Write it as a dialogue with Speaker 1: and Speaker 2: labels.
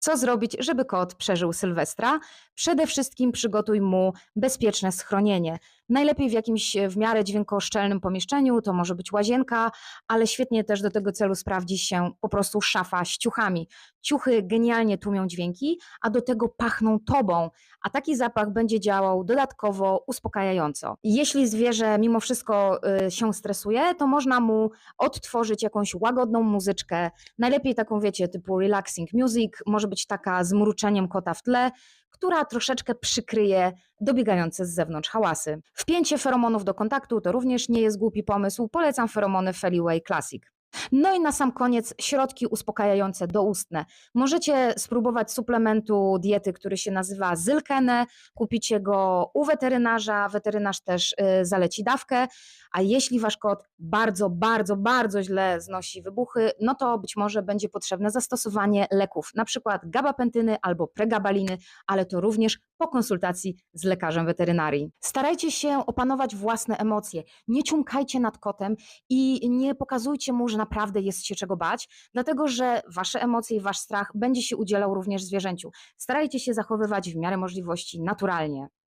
Speaker 1: Co zrobić, żeby kot przeżył Sylwestra? Przede wszystkim przygotuj mu bezpieczne schronienie. Najlepiej w jakimś e, w miarę dźwiękoszczelnym pomieszczeniu, to może być łazienka, ale świetnie też do tego celu sprawdzi się po prostu szafa z ciuchami. Ciuchy genialnie tłumią dźwięki, a do tego pachną tobą, a taki zapach będzie działał dodatkowo uspokajająco. Jeśli zwierzę mimo wszystko y, się stresuje, to można mu odtworzyć jakąś łagodną muzyczkę, najlepiej taką wiecie, typu relaxing music, może być taka z mruczeniem kota w tle, która troszeczkę przykryje dobiegające z zewnątrz hałasy. Wpięcie feromonów do kontaktu to również nie jest głupi pomysł, polecam feromony Feliway Classic. No i na sam koniec środki uspokajające doustne. Możecie spróbować suplementu diety, który się nazywa Zylkene. Kupicie go u weterynarza, weterynarz też y, zaleci dawkę. A jeśli wasz kot bardzo, bardzo, bardzo źle znosi wybuchy, no to być może będzie potrzebne zastosowanie leków, na przykład gabapentyny albo pregabaliny, ale to również po konsultacji z lekarzem weterynarii. Starajcie się opanować własne emocje. Nie ciumkajcie nad kotem i nie pokazujcie mu, że naprawdę jest się czego bać, dlatego że wasze emocje i wasz strach będzie się udzielał również zwierzęciu. Starajcie się zachowywać w miarę możliwości naturalnie.